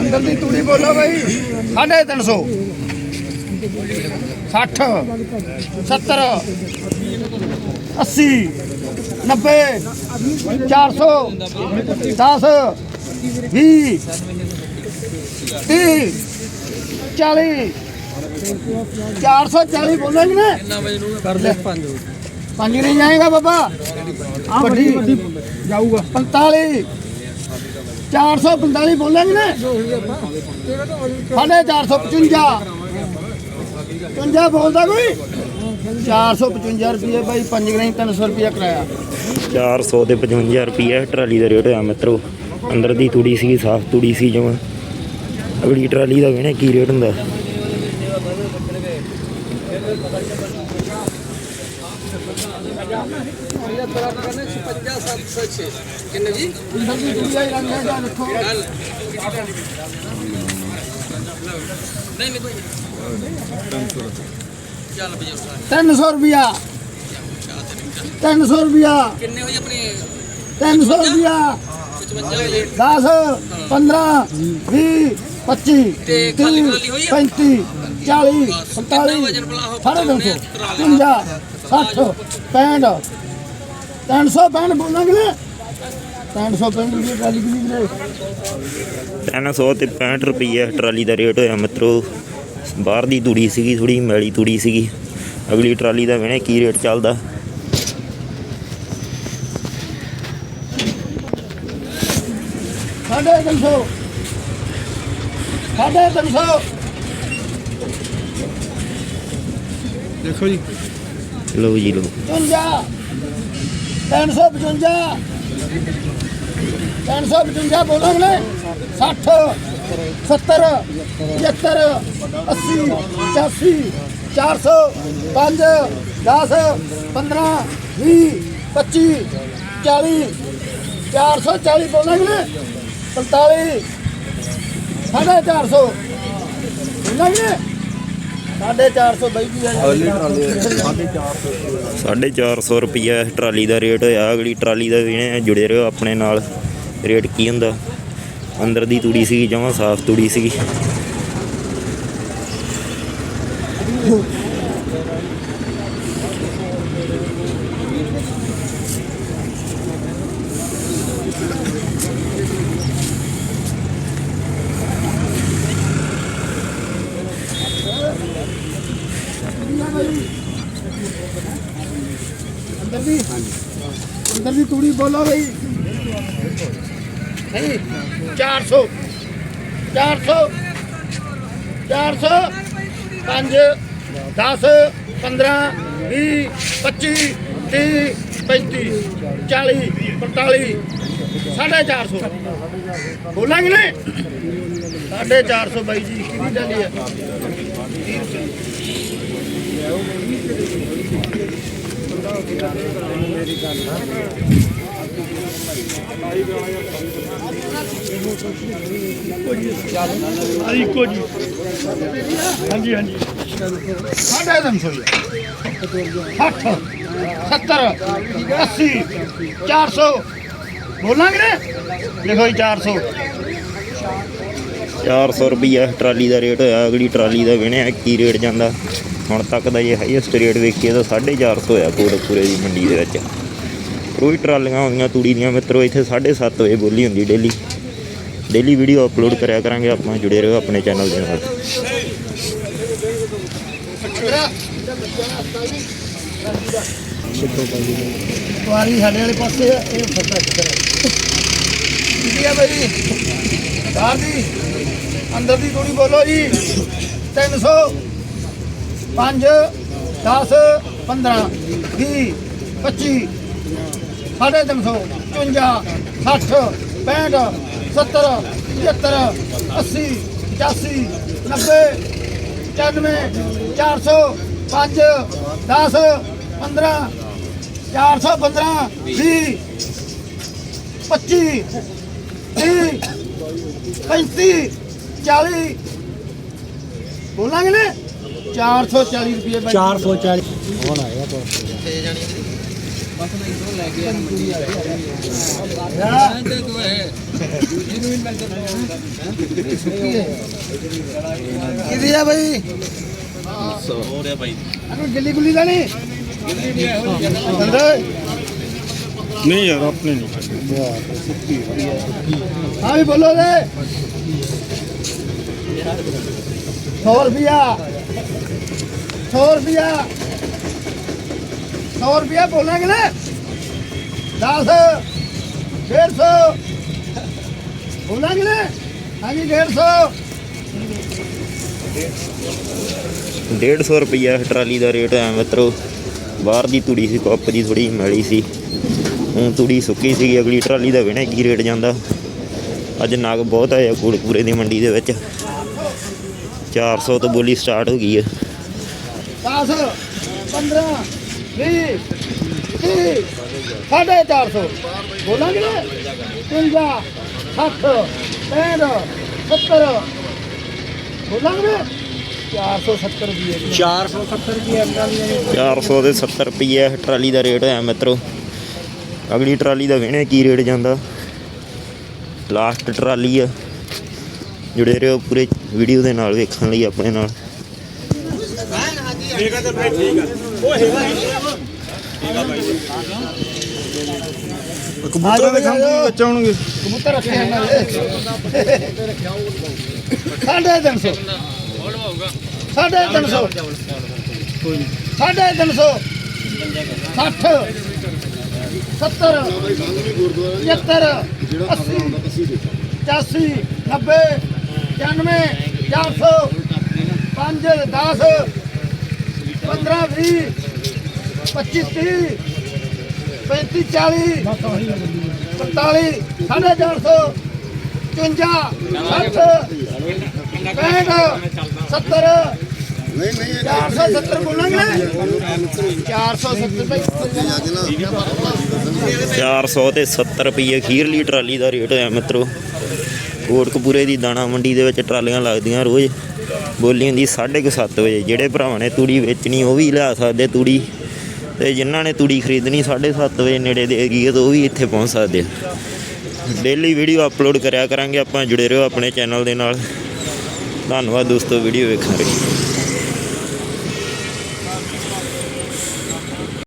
ਅੰਦਰ ਦੀ ਤੂੜੀ ਬੋਲੋ ਬਈ। 350 60 70 80 90 400 10 20 30 40 440 ਬੋਲੋਗੇ ਨਾ ਕਰ ਦੇ ਪੰਜ ਪੰਜ ਨਹੀਂ ਜਾਏਗਾ ਬਾਬਾ। ਆ ਵੱਡੀ ਜਾਊਗਾ। 45 445 ਬੋਲਾਂਗੇ ਨਾ। ਸਾਢੇ 455 55 ਬੋਲਦਾ ਕੋਈ? 455 ਰੁਪਏ ਬਾਈ, ਪੰਜ ਗ੍ਰਾਈ 300 ਰੁਪਏ ਕਰਾਇਆ। 400 ਤੇ 55 ਰੁਪਏ ਟਰਾਲੀ ਦਾ ਰੇਟ ਹੋਇਆ ਮਿੱਤਰੋ। ਅੰਦਰ ਦੀ ਤੂੜੀ ਸੀ ਸਾਫ਼ ਤੂੜੀ ਸੀ ਜਮਾ ਅਗਲੀ ਟਰਾਲੀ ਦਾ ਵੇਣੇ ਕੀ ਰੇਟ ਹੁੰਦਾ। ਕਿੰਨੇ ਜੀ? ਅੰਦਰ ਦੀ ਤੂੜੀ ਆਈ ਰੰਗ ਹੈ ਰੱਖੋ ਨਹੀਂ ਨਹੀਂ ਕੋਈ ਚੱਲ ਬਈ 300 ਰੁਪਿਆ 300 ਰੁਪਿਆ ਕਿੰਨੇ ਹੋਈ ਆਪਣੀ 300 ਰੁਪਿਆ 55 ਹੋਈ 10 15 20 25 ਤੇ ਖਾਲੀ ਖਾਲੀ ਹੋਈ ਆ? 35 40 45 ਵਜਨ ਬਲਾ ਹੋ ਸਾਢੇ ਤਿੰਨ ਸੌ। 50 60 65 365 ਬੋਲਾਂਗੇ ਨਾ 365 ਦੀ ਟਰਾਲੀ ਕਿੰਨੀ ਵੀਰੇ 300 ਤੇ 65 ਰੁਪਏ ਟਰਾਲੀ ਦਾ ਰੇਟ ਹੋਇਆ ਮਿੱਤਰੋ। ਬਾਹਰ ਦੀ ਤੂੜੀ ਸੀਗੀ ਥੋੜੀ ਮੈਲੀ ਤੂੜੀ ਸੀਗੀ। ਅਗਲੀ ਟਰਾਲੀ ਦਾ ਵੇਣੇ ਕੀ ਰੇਟ ਚੱਲਦਾ। ਸਾਢੇ ਤਿੰਨ ਸੌ। ਸਾਢੇ ਤਿੰਨ ਸੌ। ਦੇਖੋ ਜੀ। ਲਓ ਜੀ ਲਓ। 55 355 355 ਬੋਲੋਗੇ 60 70 75 80 85 400 5 10 15 20 25 40 440 ਬੋਲੋਗੇ 45 450 ਨਹੀਂ 450 ਬਾਈ ਜੀ ਸਾਢੇ 450 ਰੁਪਿਆ ਇਸ ਟਰਾਲੀ ਦਾ ਰੇਟ ਹੋਇਆ। ਅਗਲੀ ਟਰਾਲੀ ਦਾ ਵੀ ਨੇ ਜੁੜੇ ਰਹੋ ਆਪਣੇ ਨਾਲ। ਰੇਟ ਕੀ ਹੁੰਦਾ? ਅੰਦਰ ਦੀ ਤੂੜੀ ਸੀ ਜਮਾ ਸਾਫ਼ ਤੂੜੀ ਸੀ ਅੰਦਰ ਦੀ ਅੰਦਰ ਦੀ ਤੂੜੀ ਬੋਲੋ ਬਈ ਨਹੀਂ 400 400 400 5 10 15 20 25 30 35 40 45 ਸਾਢੇ 400 ਬੋਲਾਂਗੇ ਨੇ ਸਾਢੇ 400 ਬਾਈ ਜੀ ਕਿਹਦੀ ਡਾਲੀ ਹੈ ਆ ਇੱਕੋ ਜੀ। ਹਾਂਜੀ ਹਾਂਜੀ। ਸਾਢੇ ਤਿੰਨ ਸੌ ਜੀ। 60 70 80 400 ਬੋਲਾਂਗੇ ਨੇ? ਲਿਖੋ ਜੀ 400 400 ਰੁਪਈਆ ਟਰਾਲੀ ਦਾ ਰੇਟ ਹੋਇਆ। ਅਗਲੀ ਟਰਾਲੀ ਦਾ ਵੇਣੇ ਕੀ ਰੇਟ ਜਾਂਦਾ? ਹੁਣ ਤੱਕ ਦਾ ਜੇ ਹਾਈਐਸਟ ਰੇਟ ਵੇਖੀਏ ਤਾਂ 450 ਹੋਇਆ ਕੋਟਕਪੂਰੇ ਦੀ ਮੰਡੀ ਦੇ ਵਿੱਚ। ਰੋਜ਼ ਟਰਾਲੀਆਂ ਆਉਂਦੀਆਂ ਤੂੜੀ ਦੀਆਂ ਮਿੱਤਰੋ ਇੱਥੇ 7:30 ਵਜੇ ਬੋਲੀ ਹੁੰਦੀ ਡੇਲੀ ਡੇਲੀ ਵੀਡੀਓ ਅਪਲੋਡ ਕਰਿਆ ਕਰਾਂਗੇ ਆਪਾਂ ਜੁੜੇ ਰਹੋ ਆਪਣੇ ਚੈਨਲ ਦੇ ਨਾਲ। ਕੁਆਰੀ ਸਾਡੇ ਵਾਲੇ ਪਾਸੇ ਆ, ਇਹ ਫੱਟਾ ਕਿੱਧਰ ਹੈ ਹੈ ਭਾਈ ਬਾਹਰ ਦੀ। ਅੰਦਰ ਦੀ ਥੋੜੀ ਬੋਲੋ ਜੀ। 300 5 10 15 20 25 ਸਾਢੇ 300 55 60 65 70 75 80 85 90 95 400 5 10 15 415 20 25 30 35 40 ਬੋਲਾਂਗੇ ਨੇ? 440 ਰੁਪਏ ਬਾਈ 440 ਹੁਣ ਆਏਗਾ ਤਾਂ ਯਾਰ, ਕਿਹਦੀ ਆ ਬਈ ਹੋ ਰਿਹਾ ਬਾਈ ਅਰੇ ਗਿੱਲੀ ਗੁੱਲੀ ਦਾ ਨਹੀਂ ਅੰਦਰ ਨਹੀਂ ਯਾਰ ਆਪਣੇ ਨਹੀਂ ਹਾਂ ਵੀ ਬੋਲੋ ਰੇ 100 ਰੁਪਿਆ 100 ਰੁਪਿਆ 100 ਰੁਪਿਆ ਬੋਲਾਂਗੇ ਨਾ? 10 150 ਬੋਲਾਂਗੇ ਨਾ? ਹਾਂਜੀ 150 150 ਰੁਪਈਆ ਟਰਾਲੀ ਦਾ ਰੇਟ ਹੈ ਮਿੱਤਰੋ। ਬਾਹਰ ਦੀ ਤੂੜੀ ਸੀ, ਕੱਪ ਦੀ ਥੋੜੀ ਮੈਲੀ ਸੀ। ਹੁਣ ਤੂੜੀ ਸੁੱਕੀ ਸੀ ਅਗਲੀ ਟਰਾਲੀ ਦਾ ਵਿਹਣੇ ਕੀ ਰੇਟ ਜਾਂਦਾ। ਅੱਜ ਨਾਗ ਬਹੁਤ ਆਇਆ ਕੋੜਪੂਰੇ ਦੀ ਮੰਡੀ ਦੇ ਵਿੱਚ। 400 ਤੋਂ ਬੋਲੀ ਸਟਾਰਟ ਹੋ ਗਈ ਹੈ। 10 15 20 30 ਸਾਢੇ 400 ਬੋਲਾਂਗੇ ਨਾ? 50 60 65 70 ਬੋਲਾਂਗੇ 470 ਰੁਪਏ 470 ਰੁਪਏ ਅੰਦਰ ਵੀ 400 ਦੇ 70 ਰੁਪਈਆ ਟਰਾਲੀ ਦਾ ਰੇਟ ਹੋਇਆ ਮਿੱਤਰੋ। ਅਗਲੀ ਟਰਾਲੀ ਦਾ ਵਿਹਣੇ ਕੀ ਰੇਟ ਜਾਂਦਾ। ਲਾਸਟ ਟਰਾਲੀ ਆ। ਜੁੜੇ ਰਹੋ ਪੂਰੇ ਵੀਡੀਓ ਦੇ ਨਾਲ ਵੇਖਣ ਲਈ ਆਪਣੇ ਨਾਲ। ਕਬੂਤਰਾਂ ਦੇ ਖੰਭ ਆਉਣਗੇ ਕਬੂਤਰ ਰੱਖੇ ਇਹਨਾਂ ਦੇ। ਸਾਢੇ 300 ਸਾਢੇ 300 ਸਾਢੇ 300 60 70 75 80 85 90 95 400 5 10 15 20 25 30 35 40 45 ਸਾਢੇ ਚਾਰ ਸੌ 55 60 65 70 470 ਬੋਲਾਂਗੇ। 470 ਭਾਈ 400 ਤੇ 70 ਰੁਪਏ ਖੀਰਲੀ ਟਰਾਲੀ ਦਾ ਰੇਟ ਹੋਇਆ ਮਿੱਤਰੋ। ਕੋਟਕਪੂਰੇ ਦੀ ਦਾਣਾ ਮੰਡੀ ਦੇ ਵਿੱਚ ਟਰਾਲੀਆਂ ਲੱਗਦੀਆਂ ਰੋਜ਼। ਬੋਲੀ ਹੁੰਦੀ 7:30 ਵਜੇ, ਜਿਹੜੇ ਭਰਾਵਾਂ ਨੇ ਤੂੜੀ ਵੇਚਣੀ ਉਹ ਵੀ ਲਿਆ ਸਕਦੇ ਤੂੜੀ ਤੇ ਜਿਨ੍ਹਾਂ ਨੇ ਤੂੜੀ ਖਰੀਦਣੀ 7:30 ਵਜੇ ਨੇੜੇ ਦੇ ਏਰੀਏ ਤੋਂ ਉਹ ਵੀ ਇੱਥੇ ਪਹੁੰਚ ਸਕਦੇ ਆ। ਡੇਲੀ ਵੀਡੀਓ ਅਪਲੋਡ ਕਰਿਆ ਕਰਾਂਗੇ, ਆਪਾਂ ਜੁੜੇ ਰਹੋ ਆਪਣੇ ਚੈਨਲ ਦੇ ਨਾਲ। ਧੰਨਵਾਦ ਦੋਸਤੋ ਵੀਡੀਓ ਵੇਖਣ ਲਈ।